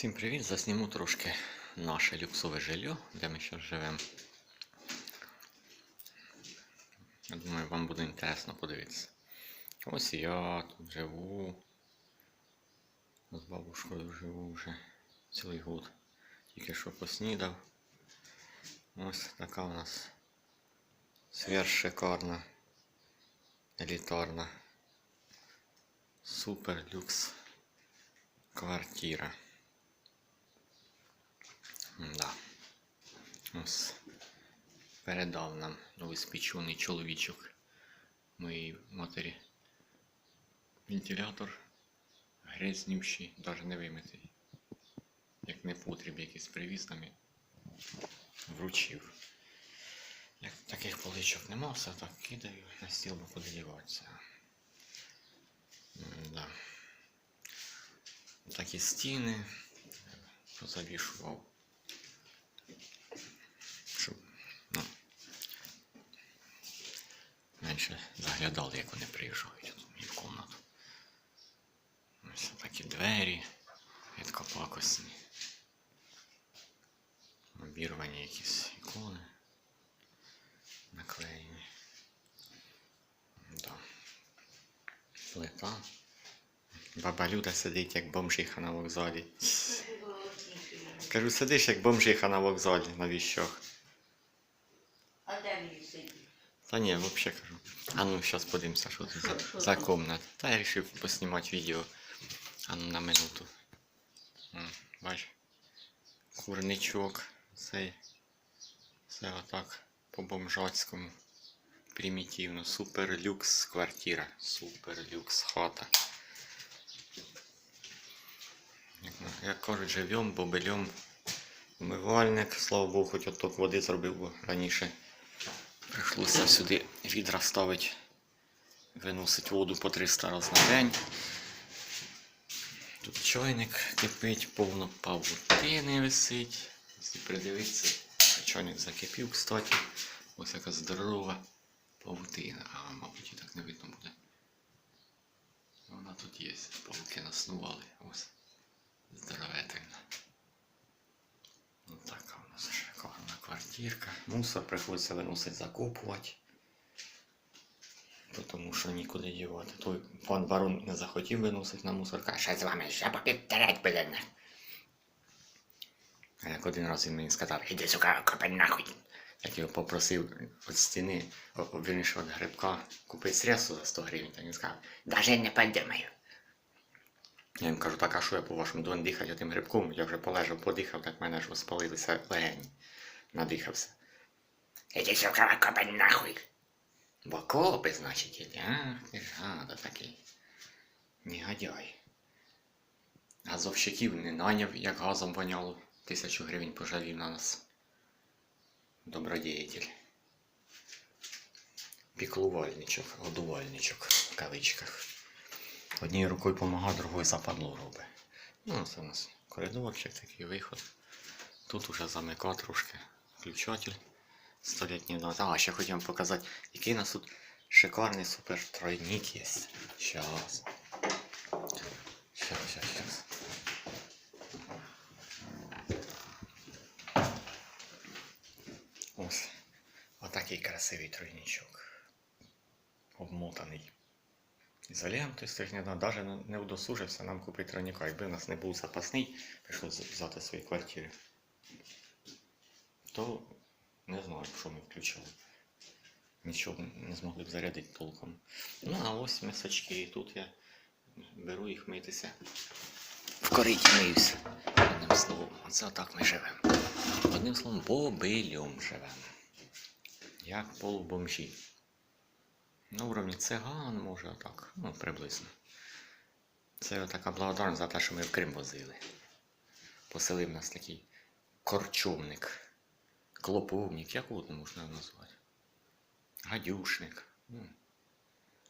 Всім привіт! Засніму трошки наше люксове жилье, де ми зараз живемо. Я думаю, вам буде інтересно подивитися. Ось я тут живу. З бабушкою живу вже цілий год. Тільки що поснідав. Ось така у нас сверхшикарна, елітарна, супер люкс квартира. Да. Ось передав нам новоспечений чоловічок моєї матері. Вентилятор грязнющий, навіть не вимитий. Як не потріб якийсь привіз нам вручив. Як таких поличок нема, все так кидаю на стіл, бо подивуватися. Да. Такі стіни позавішував. Щоб, ну, менше заглядали, як вони приїжджають мені в кімнату. Ось такі двері, відкопакосні. Обірвані якісь ікони. Наклеєні. Да. Плита. Баба Люда сидить як бомжиха на вокзалі. Кажу, сидиш як бомжиха на вокзалі на віщах. А де він сидить? Та ні, взагалі кажу. А ну, зараз подивимося, що це за, за комната. Та я вирішив поснімати відео. А ну на минуту. Бач. Курничок. Цей. Все отак по-бомжацькому. Примітивно. Супер люкс квартира. Супер люкс хата. Як кажуть, живем, бобелем. Умивальник, слава Богу, хоч отток води зробив, бо раніше прийшлося сюди відра ставити, виносить воду по 300 разів на день. Тут чайник кипить, повно павутини висить. Якщо придивитися, чайник закипів, кстати. Ось яка здорова павутина. А, мабуть, і так не видно буде. Вона тут є, павуки наснували. Ось. Здоровительна. Ну така у нас квартирка. Мусор приходиться виносити закопувати. Тому що нікуди дівати. Той пан барон не захотів виносити на мусор, каже, з вами ще попівтерять блин. А як один раз він мені сказав, іди сука, копай нахуй. Як його попросив від стіни, вірніше від грибка, купити средство за 100 гривень, так він сказав, даже не подумаю. Я їм кажу, так а що я по-вашому должен дихати тим грибком? Я вже полежав, подихав, так в мене ж спалилися легені. Надихався. Іди сука, копай нахуй. Бо копи, значить, іде. А, ти ж гада такий. Негодяй. Газовщиків не наняв, як газом воняло. Тисячу гривень пожалів на нас. Добродіятель. Піклувальничок, годувальничок в кавичках. Однією рукою допомагає, другою западло робить. Ну, це у нас коридорчик, такий виход. Тут уже замика трошки включатель столітній назад. А, ще хотів вам показати, який у нас тут шикарний супер тройник є. Щас. Щас, щас, щас. Ось. Отакий красивий тройничок. Обмотаний ізолентою стрихняно, навіть не удосужився нам купити тройника. Якби в нас не був запасний, прийшлося взяти свої квартири. То не знаю, що ми включили. Нічого не змогли б зарядити толком. Ну, а ось мисочки. І тут я беру їх митися. В кориті миюся. Одним словом, оце отак ми живемо. Одним словом, бобилем живемо. Як полубомжі. На уровні циган, може отак, ну, приблизно. Це така благодарність за те, що ми в Крим возили. Поселив нас такий корчовник, клоповник, як угодно можна назвати. Гадюшник.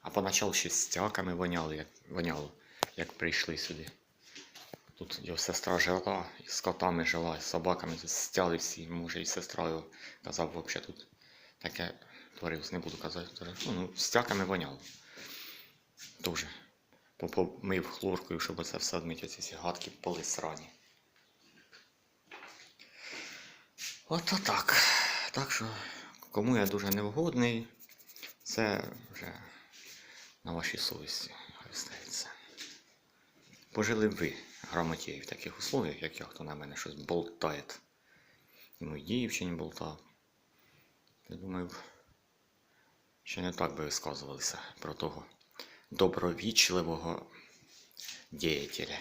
А поначалу ще стяками воняли, як, воняло, як прийшли сюди. Тут його сестра жила, і з котами жила, з собаками тут стяли всі, може, і сестра його казав, взагалі тут таке творилось, не буду казати. Ну, ну, стяками воняло. Дуже. Помив хлоркою, щоб це все одмити, оці всі гадкі поли срані. Ото так. Так що, кому я дуже невгодний, це вже на вашій совісті стається. Пожили б ви, грамотєї, в таких условиях, як я, хто на мене щось болтає. І мій дівчині болтав. Я думаю, ще не так би висказувалися про того добровічливого діятеля.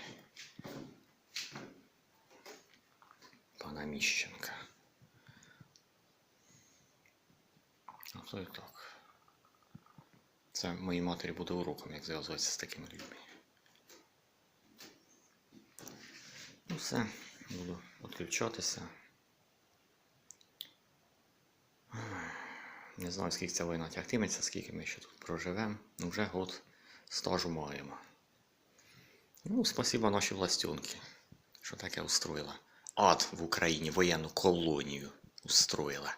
Пана Міщенка. А то так. Це моїй матері буде уроком, як зв'язуватися з такими людьми. Ну все, буду відключатися. Не знаю, скільки ця війна тягтиметься, скільки ми ще тут проживемо. Ну, вже год стажу маємо. Ну, спасибо нашій властюнки, що таке устроїла. Ад в Україні воєнну колонію устроїла.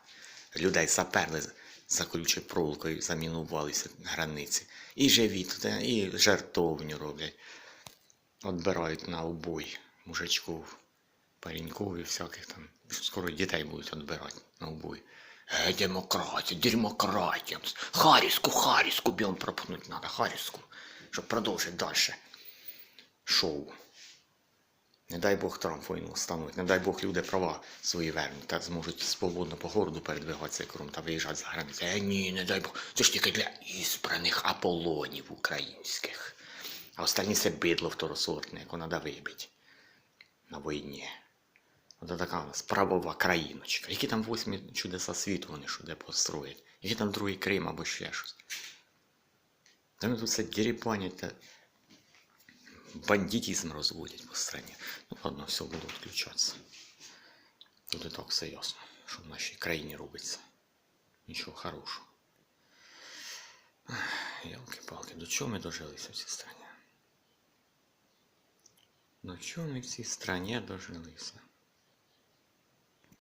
Людей заперли за колючою проволокою, замінувалися границі. І живі тут, е, і жертовню роблять. Отбирають на убой мужичків, пареньків і всяких там. Скоро дітей будуть відбирати на убой. Е, демократія, демократія. Харівську, Харівську білом пропонуть треба, Харівську, щоб продовжити далі шоу. Не дай Бог Трамп війну стануть, не дай Бог люди права свої вернуть та зможуть свободно по городу передвигатися кром та виїжджати за границю. Е, ні, не дай Бог. Це ж тільки для ізбраних аполонів українських. А останні це бидло второсортне, яке треба вибити на війні. Ось така у нас правова країночка. Які там восьмі чудеса світу вони де построять? Які там другий Крим або ще щось? Та вони тут все дерибанять та бандитизм розводять по страні. Ну ладно, все, буду відключатися. Тут і так все ясно, що в нашій країні робиться. Нічого хорошого. Ялки-палки, до чого ми дожилися в цій страні? До чого ми в цій страні дожилися?